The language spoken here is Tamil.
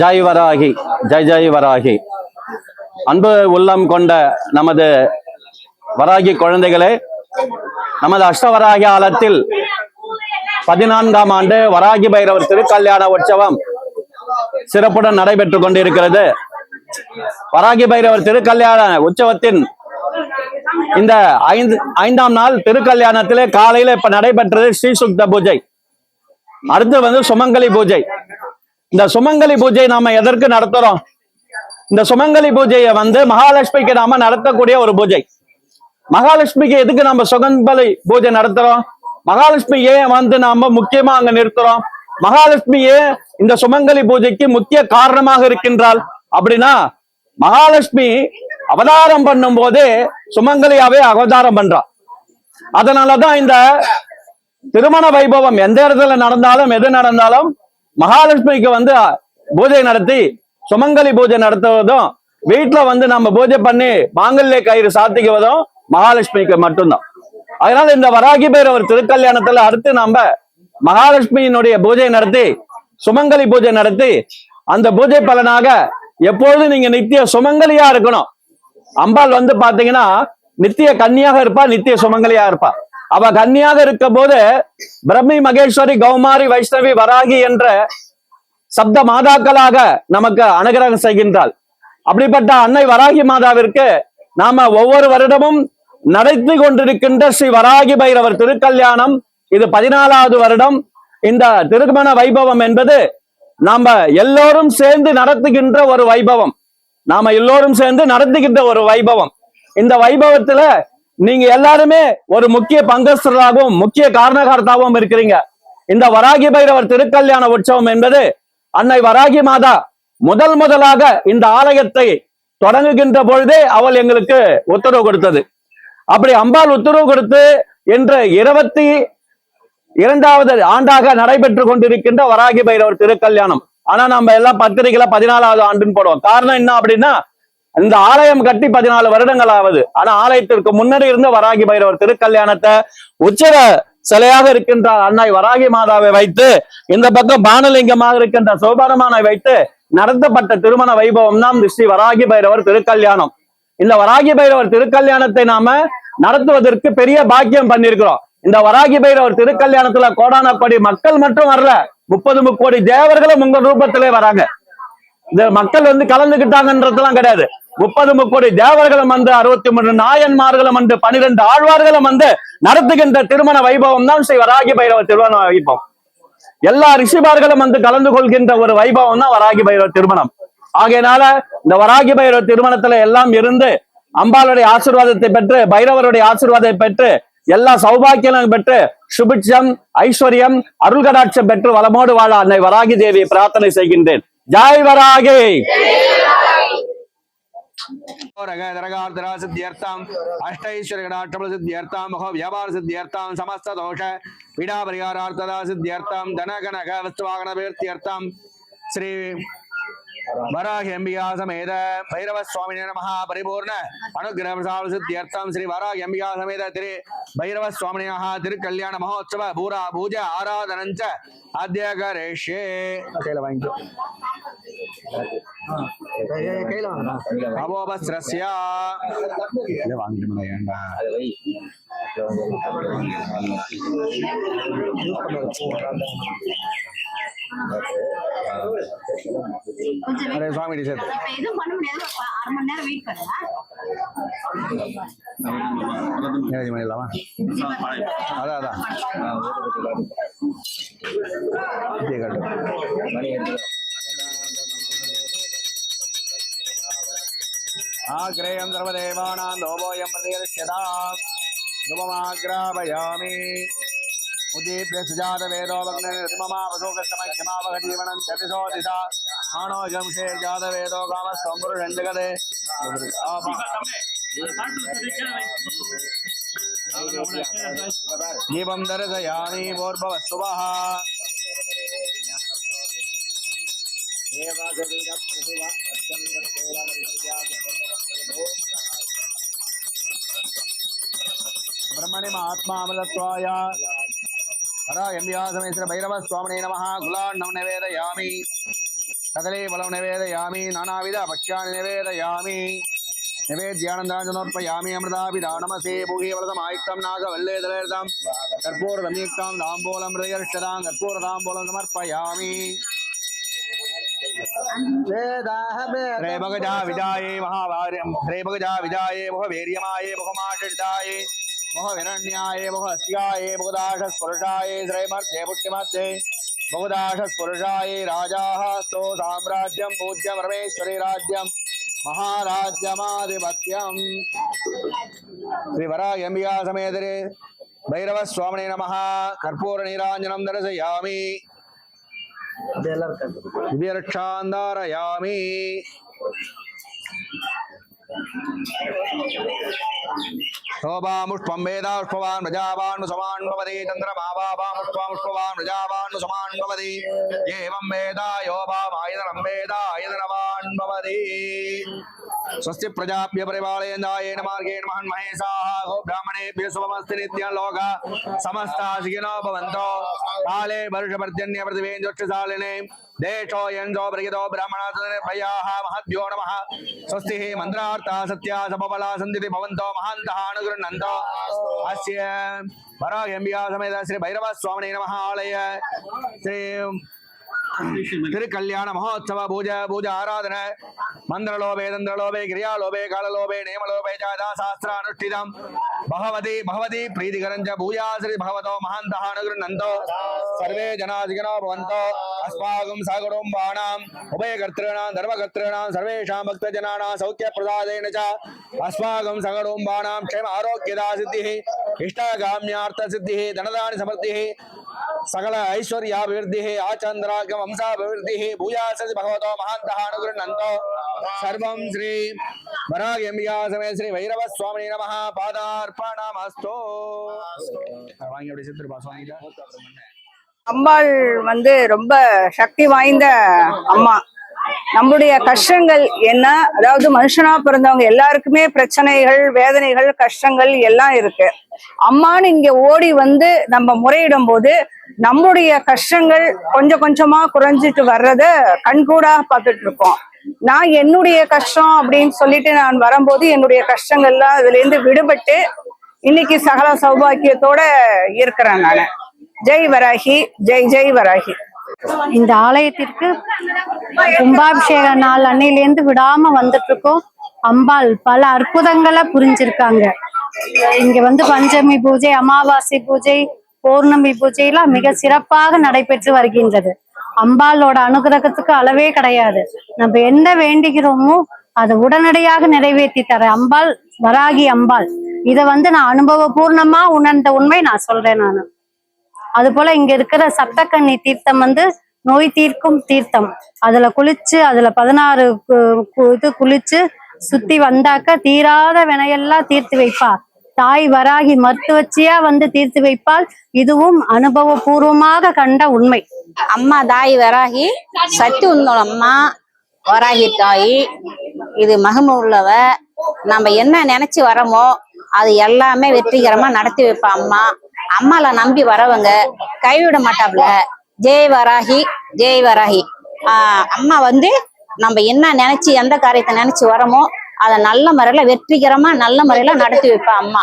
ஜெய் வராகி ஜெய் ஜெய் வராகி. அன்பு உள்ளம் கொண்ட நமது வராகி குழந்தைகளே நமது அஷ்டவராகி ஆலத்தில் பதினான்காம் ஆண்டு வராகி பைரவர் திருக்கல்யாண உற்சவம் சிறப்புடன் நடைபெற்றுக் கொண்டிருக்கிறது. வராகி பைரவர் திருக்கல்யாண உற்சவத்தின் இந்த ஐந்து ஐந்தாம் நாள் திருக்கல்யாணத்திலே காலையில இப்ப நடைபெற்றது ஸ்ரீ சுக்த பூஜை. அடுத்து வந்து சுமங்கலி பூஜை. இந்த சுமங்கலி பூஜை நாம எதற்கு நடத்துறோம்? இந்த சுமங்கலி பூஜையை வந்து மகாலட்சுமிக்கு நாம நடத்தக்கூடிய ஒரு பூஜை. மகாலட்சுமிக்கு எதுக்கு நம்ம சுமங்கலி பூஜை நடத்துறோம்? மகாலட்சுமி ஏன் வந்து நாம முக்கியமா அங்க நிறுத்துறோம் மகாலட்சுமி ஏன் இந்த சுமங்கலி பூஜைக்கு முக்கிய காரணமாக இருக்கின்றாள்? அப்படின்னா மகாலட்சுமி அவதாரம் பண்ணும் போதே சுமங்கலியாவே அவதாரம் பண்றா அதனாலதான் இந்த திருமண வைபவம் எந்த இடத்துல நடந்தாலும் எது நடந்தாலும் மகாலட்சுமிக்கு வந்து பூஜை நடத்தி சுமங்கலி பூஜை நடத்துவதும் வீட்டுல வந்து நம்ம பூஜை பண்ணி மாங்கல்ய கயிறு சாத்திக்குவதும் மகாலட்சுமிக்கு மட்டும்தான். அதனால இந்த வராகி பேர் ஒரு திருக்கல்யாணத்துல அடுத்து நம்ம மகாலட்சுமியினுடைய பூஜை நடத்தி சுமங்கலி பூஜை நடத்தி அந்த பூஜை பலனாக எப்பொழுதும் நீங்க நித்திய சுமங்கலியா இருக்கணும். அம்பாள் வந்து பாத்தீங்கன்னா நித்திய கன்னியாக இருப்பா நித்திய சுமங்கலியா இருப்பா. அவ கன்னியாக இருக்க போது பிரம்மி மகேஸ்வரி கௌமாரி வைஷ்ணவி வராகி என்ற சப்த மாதாக்களாக நமக்கு அனுகிரகம் செய்கின்றாள். அப்படிப்பட்ட அன்னை வராகி மாதாவிற்கு நாம ஒவ்வொரு வருடமும் நடத்தி கொண்டிருக்கின்ற ஸ்ரீ வராகி பைரவர் திருக்கல்யாணம் இது பதினாலாவது வருடம். இந்த திருமண வைபவம் என்பது நாம எல்லோரும் சேர்ந்து நடத்துகின்ற ஒரு வைபவம். நாம எல்லோரும் சேர்ந்து நடத்துகின்ற ஒரு வைபவம். இந்த வைபவத்துல நீங்க எல்லாருமே ஒரு முக்கிய பங்கஸ்தராகவும் முக்கிய காரணகர்த்தாவும் இருக்கிறீங்க. இந்த வராகி பைரவர் திருக்கல்யாண உற்சவம் என்பது அன்னை வராகி மாதா முதல் முதலாக இந்த ஆலயத்தை தொடங்குகின்ற பொழுதே அவள் எங்களுக்கு உத்தரவு கொடுத்தது. அப்படி அம்பாள் உத்தரவு கொடுத்து என்று இருபத்தி இரண்டாவது ஆண்டாக நடைபெற்று கொண்டிருக்கின்ற வராகி பைரவர் திருக்கல்யாணம். ஆனா நம்ம எல்லாம் பத்திரிகையில பதினாலாவது ஆண்டுன்னு போடுவோம். காரணம் என்ன அப்படின்னா இந்த ஆலயம் கட்டி பதினாலு வருடங்கள் ஆகுது ஆனா ஆலயத்திற்கு முன்னாடி இருந்த வராகி பைரவர் திருக்கல்யாணத்தை உச்சர சிலையாக இருக்கின்ற அன்னை வராகி மாதாவை வைத்து இந்த பக்கம் பானலிங்கமாக இருக்கின்ற சோபானமானை வைத்து நடத்தப்பட்ட திருமண வைபவம் தான் ஸ்ரீ வராகி பைரவர் திருக்கல்யாணம். இந்த வராகி பைரவர் திருக்கல்யாணத்தை நாம நடத்துவதற்கு பெரிய பாக்கியம் பண்ணிருக்கிறோம் இந்த வராகி பைரவர் திருக்கல்யாணத்துல கோடான கோடி மக்கள் மட்டும் வரல முப்பது முக்கோடி தேவர்களும் உங்க ரூபத்திலே வராங்க. இந்த மக்கள் வந்து கலந்துகிட்டாங்கன்றதுலாம் கிடையாது. முப்பது முப்பது தேவர்களும் வந்து அறுபத்தி மூணு நாயன்மார்களும் வந்து பனிரெண்டு ஆழ்வார்களும் வந்து நடத்துகின்ற திருமண வைபவம் தான் ஸ்ரீ வராகி பைரவர் திருமண வைபவம். எல்லா ரிஷிபார்களும் வந்து கலந்து கொள்கின்ற ஒரு வைபவம் தான் வராகி பைரவர் திருமணம். ஆகையினால இந்த வராகி பைரவர் திருமணத்துல எல்லாம் இருந்து அம்பாளுடைய ஆசிர்வாதத்தை பெற்று பைரவருடைய ஆசிர்வாதத்தை பெற்று எல்லா சௌபாக்கியங்களும் பெற்று சுபிட்சம் ஐஸ்வர்யம் அருள்கடாட்சம் பெற்று வளமோடு வாழ அன்னை வராகி தேவியை பிரார்த்தனை செய்கின்றேன். ஜாய் வராகி! ಗರಗಾರ್ಧರ ಸಿದ್ಧಿಯರ್ಥಾಂ ಅಷ್ಟೈಶ್ವರ್ಯ ಗಣಾಟಬಲ ಸಿದ್ಧಿಯರ್ಥಾಂ ಮಹೋ ವ್ಯಾಪಾರ ಸಿದ್ಧಿಯರ್ಥಾಂ ಸಮಸ್ತ ದೋಷ ಪೀಡಾ ಪರಿಹಾರಾರ್ಥದ ಸಿದ್ಧಿಯರ್ಥಾಂ ಧನ ಗಣಗ ವಸ್ತುವಾಗಣ ಭೀರ್ತ್ಯರ್ಥಾಂ ಶ್ರೀ ವರಾಹಿ ಅಂಬಿಕಾ ಸಮೇತ ಭೈರವ ಸ್ವಾಮಿ ನಮಃ ಪರಿಪೂರ್ಣ ಅನುಗ್ರಹ ಪ್ರಸಾದ ಸಿದ್ಧಿಯರ್ಥಂ ಶ್ರೀ ವರಾಹಿ ಅಂಬಿಕಾ ಸಮೇತ ತಿರಿ ಭೈರವ ಸ್ವಾಮಿ ನಮಃ ತಿರು ಕಲ್ಯಾಣ ಮಹೋತ್ಸವ ಭೂರಾ ಪೂಜೆ ಆರಾಧನಂಚ ಆದ್ಯ ಕರಿಷ್ಯೇ அபோபஸ்ரஸ்யா இதை வாங்கிட்டு ஏண்டா அரே சுவாமி டீச்சர் எதுவும் பண்ண आग्रेयं सर्वदेवानां लोभोऽयं प्रतिष्ठिता ध्रुवमाग्रापयामि उदीप्य सुजातवेदो भग्ननिर्ममावशोकसमयमावघटीवनं चतिशो दिशा आणो जंशे பிரம்மணிம ஆத்மாமலத்வாய வரா எம்பியாசமேஸ்வர பைரவ சுவாமினே நமஹ குலாண்ணம் நிவேதயாமி கதலே பலம் நிவேதயாமி நானாவித பக்ஷாணி நிவேதயாமி நிவேத்யானந்தாஞ்சனோர்ப்பயாமி அமிர்தாபிதானமசே பூகீவரதம் ஆயுக்தம் நாக வல்லேதலேதம் கற்பூரதம்யுக்தம் தாம்போலம் ஹிருதயர்ஷதாம் கற்பூரதாம்போலம் சமர்ப்பயாமி भगजा विजाये महाभार्यं रे भगजा विजाये मुख वीर्यमाये मुखमाशिषाये मुख विरण्याये मुख अस्याये मुखदाश स्फुरषाये श्रयमध्ये पुष्टिमध्ये मुखदाश स्फुरषाये राजाः स्तो साम्राज्यं पूज्यं परमेश्वरी राज्यं महाराज्यमाधिपत्यम् श्रीवरायम्बिका समेतरे भैरवस्वामिने नमः कर्पूरनीराञ्जनं दर्शयामि విరక్షాంధారయామి శోభాముష్పం వేదాష్పవాన్ ప్రజావాన్ను సమాన్ భవతి చంద్రమాభాభాముష్పముష్పవాన్ ప్రజావాన్ను సమాన్ భవతి ఏవం వేద యోభామాయదనం భవతి स्वस्ति प्रजाभ्य परिपालयन्दायेन मार्गेण महन् महेशाः गो ब्राह्मणेभ्य शुभमस्ति नित्यं लोक समस्ता सुखिनो भवन्तो काले वर्षपर्जन्य प्रतिवेञ्जोक्षशालिने देशो यञ्जो बृहदो ब्राह्मणाः महद्भ्यो नमः स्वस्तिः मन्त्रार्था सत्या समबला सन्दिति भवन्तो महान्तः अनुगृह्णन्तो अस्य वरागम्बिका समेत श्री भैरव स्वामिने नमः आलय श्री திருக்கல்யாண மகோத்சவ பூஜை பூஜை ஆராதனை மந்திரலோபே தந்திரலோபே கிரியாலோபே காலலோபே நியமலோபே ஜாதா சாஸ்திர அனுஷ்டிதம் பகவதி பகவதி பிரீதிகரஞ்ச பூயாசிரி பகவதோ மகாந்தா அனுகிருநந்தோ சர்வே ஜனாதிகனோ பவந்தோ அஸ்மாகும் சகுடும்பானாம் உபயகர்த்திருணாம் தர்மகர்த்திருணாம் சர்வேஷாம் பக்தஜனானாம் சௌக்கிய பிரதாதேன ச அஸ்மாகும் சகுடும்பானாம் க்ஷேம ஆரோக்கியதா சித்திஹி இஷ்டகாமியார்த்த சித்திஹி தனதானி சமர்த்திஹி சகல ஐஸ்வர்யாபிவிருத்தி ஆச்சந்திராக வம்சாபிவிருத்தி பூஜாசதி பகவதோ மகாந்தः அனுகிருணந்தோ சர்வம் ஸ்ரீ வராகி அம்பிகா ஸ்ரீ வைரவ சுவாமி நம பாதார்ப்பணமஸ்தோ வாங்கி அப்படி சித்திருப்பா சுவாமி அம்பாள் வந்து ரொம்ப சக்தி வாய்ந்த அம்மா. நம்முடைய கஷ்டங்கள் என்ன? அதாவது மனுஷனா பிறந்தவங்க எல்லாருக்குமே பிரச்சனைகள் வேதனைகள் கஷ்டங்கள் எல்லாம் இருக்கு. அம்மான்னு இங்க ஓடி வந்து நம்ம முறையிடும் போது நம்முடைய கஷ்டங்கள் கொஞ்சம் கொஞ்சமா குறைஞ்சிட்டு வர்றத கண்கூடா பார்த்துட்டு இருக்கோம். நான் என்னுடைய கஷ்டம் அப்படின்னு சொல்லிட்டு நான் வரும்போது என்னுடைய கஷ்டங்கள்லாம் அதுல இருந்து விடுபட்டு இன்னைக்கு சகல சௌபாக்கியத்தோட இருக்கிறேன் நான். ஜெய் வராகி ஜெய் ஜெய் வராகி. இந்த ஆலயத்திற்கு கும்பாபிஷேக நாள் அன்னையிலேருந்து விடாம வந்துட்டு இருக்கோம். அம்பாள் பல அற்புதங்களை புரிஞ்சிருக்காங்க. இங்க வந்து பஞ்சமி பூஜை அமாவாசை பூஜை பௌர்ணமி பூஜையெல்லாம் மிக சிறப்பாக நடைபெற்று வருகின்றது. அம்பாளோட அனுகிரகத்துக்கு அளவே கிடையாது. நம்ம என்ன வேண்டுகிறோமோ அதை உடனடியாக நிறைவேற்றி தர அம்பாள் வராகி அம்பாள் இதை வந்து நான் அனுபவபூர்ணமா உணர்ந்த உண்மை நான் சொல்றேன் நான். அது போல இங்க இருக்கிற சப்தக்கண்ணி தீர்த்தம் வந்து நோய் தீர்க்கும் தீர்த்தம். அதுல குளிச்சு அதுல பதினாறு இது குளிச்சு சுத்தி வந்தாக்க தீராத வினையெல்லாம் தீர்த்து வைப்பா தாய் வராகி மருத்துவச்சியா வந்து தீர்த்து வைப்பால் இதுவும் அனுபவபூர்வமாக கண்ட உண்மை. அம்மா தாய் வராகி சக்தி உன்னோட அம்மா வராகி தாய். இது மகிமை உள்ளவ நம்ம என்ன நினைச்சு வரமோ அது எல்லாமே வெற்றிகரமா நடத்தி வைப்பா அம்மா. அம்மால நம்பி வரவங்க கைவிட மாட்டாப்ல ஜெய் வராகி ஜெய் வராகி. ஆஹ் அம்மா வந்து நம்ம என்ன நினைச்சு எந்த காரியத்தை நினைச்சு வரமோ அதை நல்ல முறையில வெற்றிகரமா நல்ல முறையில நடத்தி வைப்பா அம்மா.